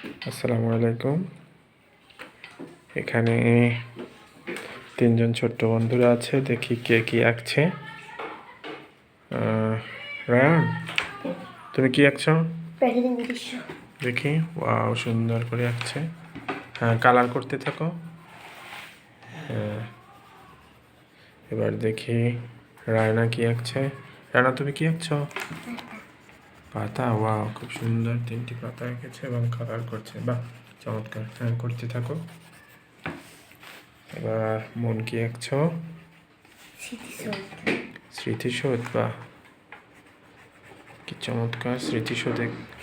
আসসালামু আলাইকুম। এখানে তিনজন ছোট্ট বন্ধুরা আছে দেখি কে কি আঁকছে। রায়ান তুমি কি আঁকছো? দেখি ওয়াও সুন্দর করে আঁকছে। হ্যাঁ কালার করতে থাকো। হ্যাঁ এবার দেখি রায়না কি আঁকছে? রায়না তুমি কি আঁকছো? পাতা ওয়া খুব সুন্দর তিনটি পাতা এঁকেছে এবং কালার করছে। বাহ, চমৎকার। হ্যাঁ করতে থাকো। এবার মন কি আঁকছো? স্মৃতিসোধ। বা কি চমৎকার স্মৃতিশোধ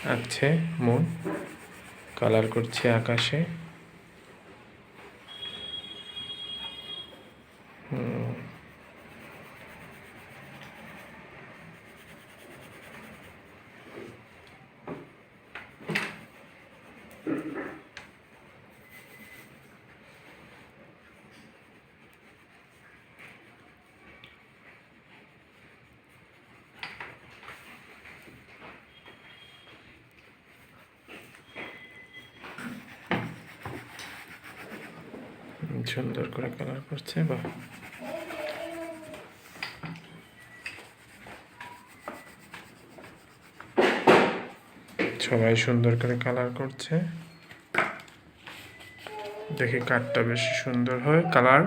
আঁকছে মন। কালার করছে আকাশে। সুন্দর করে কালার করছে, বা সবাই সুন্দর করে কালার করছে। দেখে কাঠটা বেশি সুন্দর হয় কালার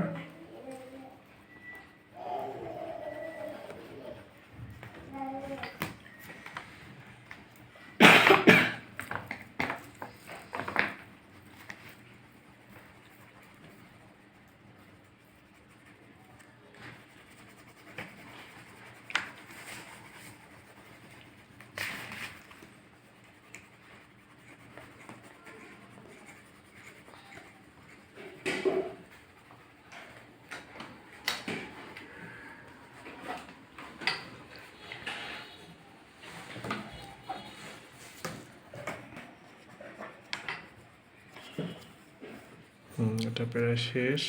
এটা প্রায় শেষ।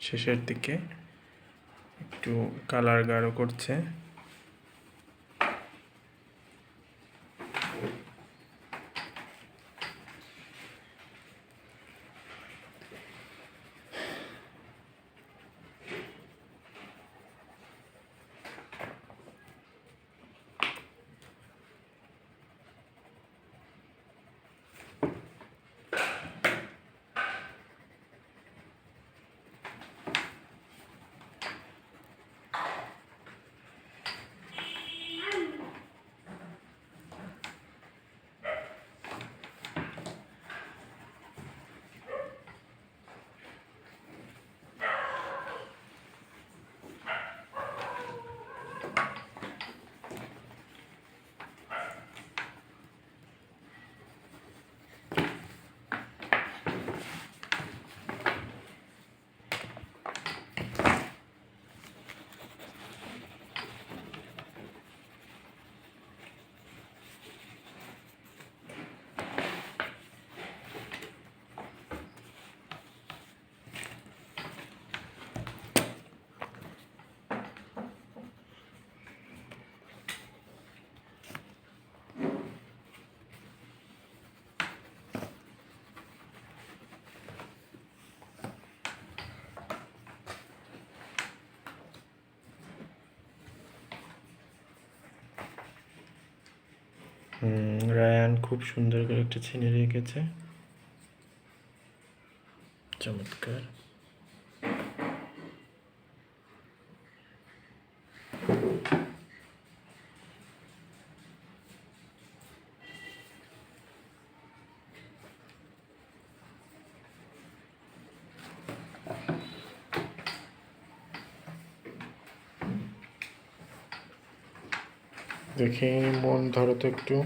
শেষের দিকে একটু কালার গাঢ় করছে। রায়ান খুব সুন্দর করে একটা সিনারি এঁকেছে চমৎকার। দেখি মন ধরো তো একটু।